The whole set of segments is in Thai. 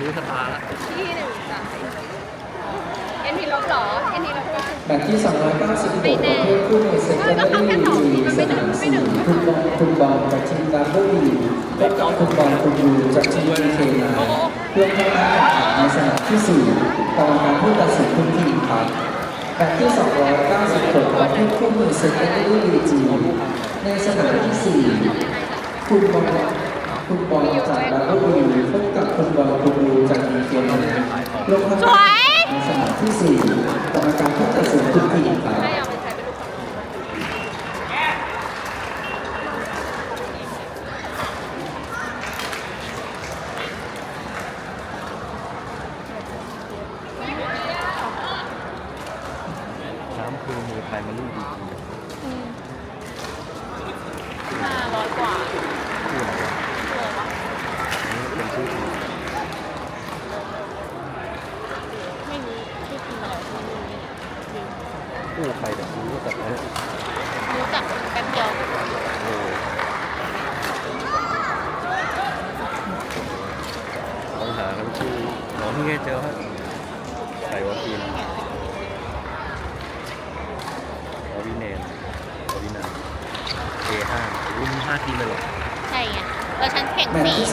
รู้ชะตาแล้วที่หนึ่งสายเอ็นพีลบเหรอเอ็นพีลบแมตช์ที่ 296ประเภทคู่มือเซ็ตเตอร์ลีจีสนามสี่คุณบอลคุณบอลจากทีมดับเบิลบีพบกับคุณบอลคุณยูจากทีมเคนาเพื่อเข้าการแข่งขันในสนามที่สี่กรรมการผู้ตัดสินทุกทีมครับแมตช์ที่ 296ประเภทคู่มือเซ็ตเตอร์ลีจีในสนามที่สี่คุณบอลคุณบอลจากดับเบิลบีพบกับคุณบอลคุณยูจากทีมเคนา ลงทำสวยในสนามที่สี่กรรมการผู้ตัดสินทุกทีมครับให้เอาไปใช้เป็นลูกบอลน้ำคือมือไทยมาลูกดีจริงห้าร้อยกว่า ชื่ออะไรวะ เท่าไหร่วะ อันนี้เป็นชื่อจริง ไม่รู้ชื่อจริงอะไรไม่รู้จริง กู้ใครแต่รู้แต่เออ รู้จักแป๊บเดียว โอ้ต้องหากันชื่อน้องที่แค่เจอฮะ ใส่วัคซีนอวิเนนอวินันเอห้ารุ่นห้าทีมเลยเหรอใช่ไงแล้วฉันแข่งแมตช์สี่ที่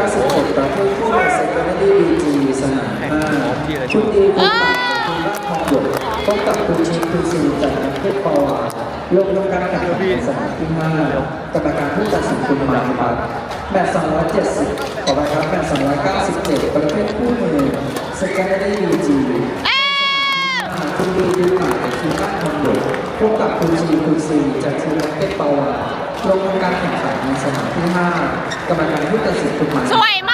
296ประเภทคู่เซนเตอร์ดีบีจีสนาม5คุณดีคุณปัดคุณรักทองหยกพบกับคุณชิคคุณซีจากประเทศปาวาลงทำการแข่งขันในสนามที่5กรรมการผู้ตัดสินคุณมาครับแมตช์270ขอไปครับแมตช์297ประเภทคู่มือเซนเตอร์ดีบี จีคุณดีดูหมายทีมบ้านทองหยกพบกับคุณชีคุณซีจากทีมประเทศปาวาลงทำการแข่งขันในสนามที่ 5 กรรมการผู้ตัดสินคุณหมาย สวยมาก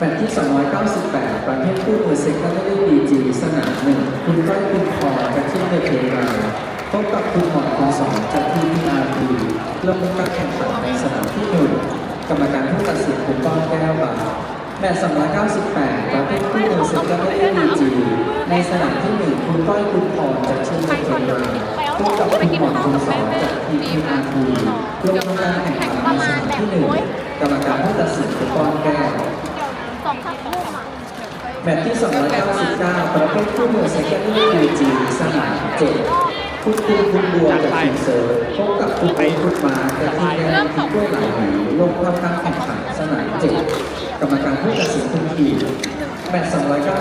แมตช์ที่ 298 ประเภทคู่มือเซ็กซ์ได้ดีจีสนามหนึ่ง คุณก้อยคุณพอจากทีมเดเพราพบกับคุณหมอคุณสองจากทีมพีอาร์พีลงการแข่งขันในสนามที่หนึ่งกรรมการผู้ตัดสินคุณก้องแก้วบาแมตช์298 ประเภทคู่มือเซ็กซ์ได้ดีจีในสนามที่หนึ่งคุณก้อยคุณพอจากทีมเดเพราพบกับคุณหมอคุณสองจากทีมพีอาร์พีลงการแข่งขันในสนามที่หนึ่งกรรมการผู้ตัดสินคุณก้อง แก้วสองสามทุ่มอะแมตช์ที่ 299 ประเภทคู่มือ Secondary UG สนาม7คุณคุณคุณบัวจากทีมเซิร์ฟพบกับคุณไปคุณมาจากทีมแดงทีมด้วยหลายหลีลงทำการแข่งขันสนาม7กรรมการผู้ตัดสินทุกทีมแมตช์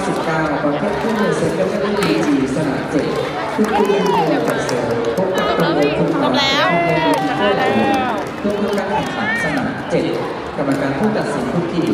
299 ประเภทคู่มือ Secondary UG สนาม7คุณคุณคุณบัวจากเซิร์ฟพบกับคุณไปคุณมาจากทีมแดงทีมด้วยหลายหลีลงทำการแข่งขันสนาม7กรรมการผู้ตัดสินทุกที